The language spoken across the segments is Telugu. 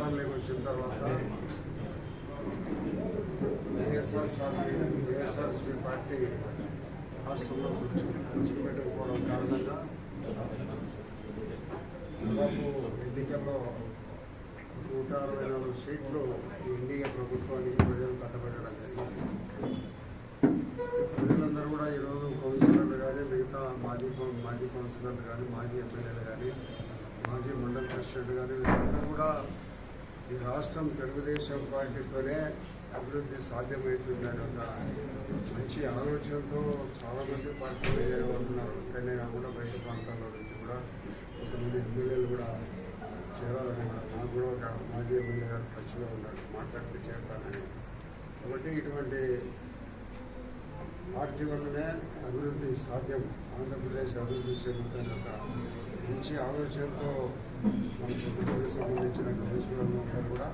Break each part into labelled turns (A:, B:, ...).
A: అధికారంలోకి వచ్చిన తర్వాత వైఎస్ఆర్సీపీ వైఎస్ఆర్సీపీ పార్టీ రాష్ట్రంలో కూర్చోబెట్టకపోవడం కారణంగా దాదాపు ఎన్నికల్లో నూట అరవై నాలుగు సీట్లు ఎన్డీఏ ప్రభుత్వానికి ప్రజలు కట్టబెట్టడం జరిగింది. ప్రజలందరూ కూడా ఈరోజు కౌన్సిలర్లు కానీ మిగతా మాజీ మాజీ కౌన్సిలర్లు కానీ మాజీ ఎమ్మెల్యేలు కానీ మాజీ మండల ప్రెసిడెంట్ కానీ వీళ్ళందరూ కూడా ఈ రాష్ట్రం తెలుగుదేశం పార్టీతోనే అభివృద్ధి సాధ్యమవుతుందని ఒక మంచి ఆలోచనతో చాలామంది పార్టీలు చేరబడుతున్నారు కానీ కాకుండా బయట ప్రాంతాల్లో నుంచి కూడా కొంతమంది ఎమ్మెల్యేలు కూడా చేరాలని కూడా నాకు కూడా ఒక మాజీ ఎమ్మెల్యే గారు టచ్లో ఉన్నారు మాట్లాడితే చేరతానని. కాబట్టి ఇటువంటి పార్టీ వల్లనే అభివృద్ధి సాధ్యం ఆంధ్రప్రదేశ్ అభివృద్ధి చెందుతున్న ఒక మంచి ఆలోచనతో మన సంబంధించిన కమిషనర్లు కూడా.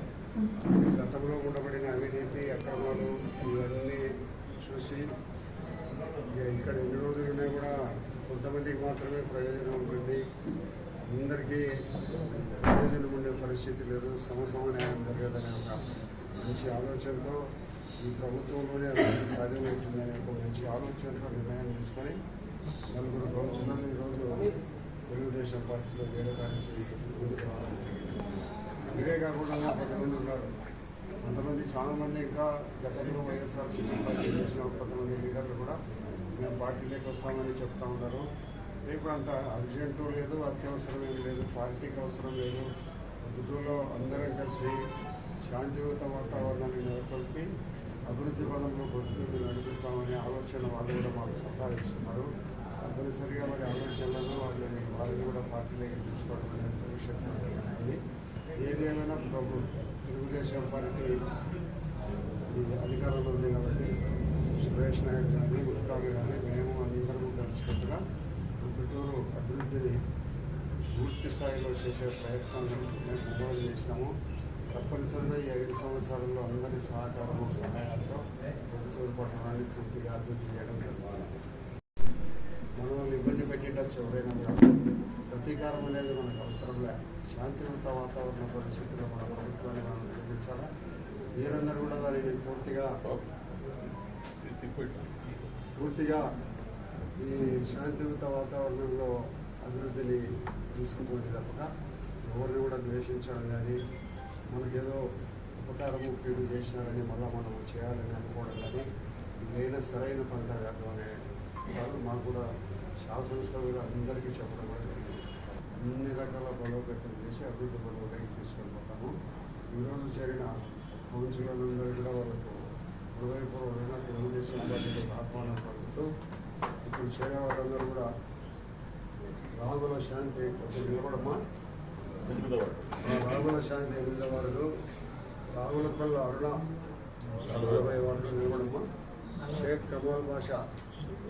A: గతంలో ఉండబడిన అవినీతి అక్రమాలు ఇవన్నీ చూసి ఇక్కడ ఎన్ని రోజులు ఉన్నా కూడా కొంతమందికి మాత్రమే ప్రయోజనం ఉంటుంది అందరికీ ప్రయోజనం ఉండే పరిస్థితి లేదు. సమసమ న్యాయం జరగదనే ఒక మంచి ఆలోచనతో ఈ ప్రభుత్వంలోనే సాధ్యమవుతుందనే ఒక మంచి ఆలోచనతో నిర్ణయం తీసుకొని నలుగురు కౌన్సిలర్లు ఈరోజు తెలుగుదేశం పార్టీలో చేరడానికి ఇదే కాకుండా కొంతమంది ఉన్నారు. కొంతమంది చాలామంది ఇంకా గతంలో వైఎస్ఆర్సీపీ పార్టీ చేసిన కొంతమంది లీడర్లు కూడా మేము పార్టీలోకి వస్తామని చెప్తా ఉన్నారు. ఇప్పుడు అంత అర్జెంటు లేదు అత్యవసరం ఏం లేదు పార్టీకి అవసరం లేదు. ఋతువులో అందరం కలిసి శాంతియుత వాతావరణాన్ని నెలకొల్పి అభివృద్ధి పదంలో బతుకుని నడిపిస్తామనే ఆలోచన వాళ్ళు కూడా మాకు సలహా తప్పనిసరిగా మరి ఆలోచనలను వాళ్ళని వాళ్ళని కూడా పార్టీలోకి తీసుకోవడం అనేది భవిష్యత్తు ఏదేమైనా ప్రభు తెలుగుదేశం పార్టీ అధికారంలో ఉంది కాబట్టి సురేష్ నాయుడు కానీ గుట్టాలు కానీ మేము అందరం కలిసికట్టుగా గుంటూరు అభివృద్ధిని పూర్తి స్థాయిలో చేసే ప్రయత్నాలను మేము అమలు చేసినాము. తప్పనిసరిగా ఈ ఐదు సంవత్సరాల్లో అందరి సహకారము సహాయాలతో గుంటూరు పట్టణాన్ని పూర్తిగా అభివృద్ధి చేయడం జరుగుతుంది. మనల్ని ఇబ్బంది పెట్టిండొచ్చు ఎవరైనా ప్రతీకారం అనేది మనకు అవసరం లేదు శాంతియుత వాతావరణ పరిస్థితిలో మన ప్రభుత్వాన్ని మనం నిర్మించాలా మీరందరూ కూడా దానిని పూర్తిగా పూర్తిగా ఈ శాంతియుత వాతావరణంలో అభివృద్ధిని తీసుకుపోతే తప్పక ఎవరిని కూడా ద్వేషించడం కానీ మనకేదో ఉపకారము కీడు చేసినారని మళ్ళీ మనం చేయాలని అనుకోవడం కానీ ఇదైనా సరైన పంట కాదు అనే వాళ్ళు మాకు కూడా శాసనసభ్యులు అందరికీ చెప్పడం జరిగింది. అన్ని రకాల బలోపేతం చేసి అభివృద్ధి బలోపేతం తీసుకొని పోతాము ఈరోజు చేరిన కౌన్సిలర్లందరూ కూడా వాళ్ళకు హృదయపూర్వకంగా తెలుగుదేశం పార్టీకి ఆహ్వానం పలుకుతూ ఇప్పుడు చేరే వాళ్ళందరూ కూడా రాగుల శాంతి కొంచెం నిలబడమ్మా రాగుల శాంతి ఎనిమిదో వారు రాగుల పల్ల అరుణ ఇరవై వార్డు నిలబడమ్మా షేక్ కమాల్ బాషా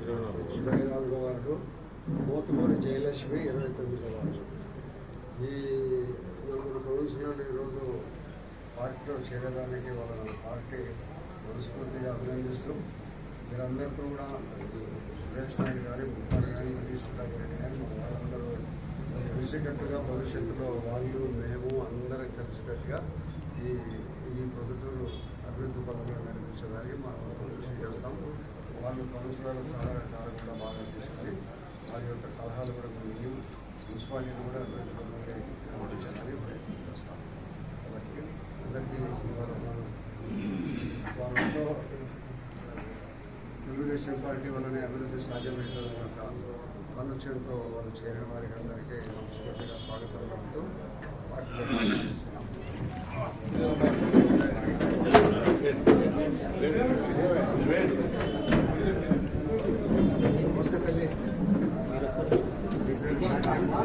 A: ఇరవై నాలుగో వార్డు మోతుమూరి జయలక్ష్మి ఇరవై తొమ్మిదో వార్డు. ఈ నలుగురు కౌన్సిలర్లు ఈరోజు పార్టీలో చేరడానికి వాళ్ళ పార్టీ మనస్ఫూర్తిగా అభినందిస్తూ మీరందరితో కూడా సురేష్ నాయుడు గారి ముప్పారు కానీ మనీష్ రెడ్డి కానీ వాళ్ళందరూ కలిసికట్టుగా భవిష్యత్తులో వాళ్ళు మేము అందరం కలిసికట్టుగా ఈ ఈ ప్రభుత్వం అభివృద్ధి పరంగా నడిపించడానికి మా కృషి చేస్తాం. వాళ్ళు కౌన్సిలర్ సలహాలు కూడా బాగా తీసుకొని వారి యొక్క సలహాలు కూడా మేము మున్సిపాలిటీని కూడా అభివృద్ధి పరంగా ప్రయత్నం చేస్తాం. కాబట్టి అందరికీ శుభాకాంక్షలు. వాళ్ళతో తెలుగుదేశం పార్టీ వల్లనే అభివృద్ధి సాధ్యమవుతుంది కనుక ఆలోచనతో వాళ్ళు చేరిన వారికి అందరికీ మనస్ఫూర్తిగా స్వాగతం పడుతూ పార్టీలో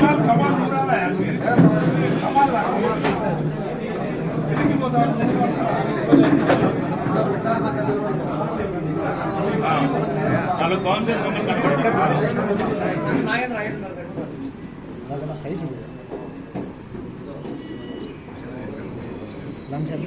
A: कमाल कमाल मुरादा
B: है कमाल ला कमाल इतनी मुरादा
C: వాళ్ళు కాన్సెప్ట్ ఉంది నాగేంద్ర నాగేంద్ర
A: స్టైల్ లంచ్ అది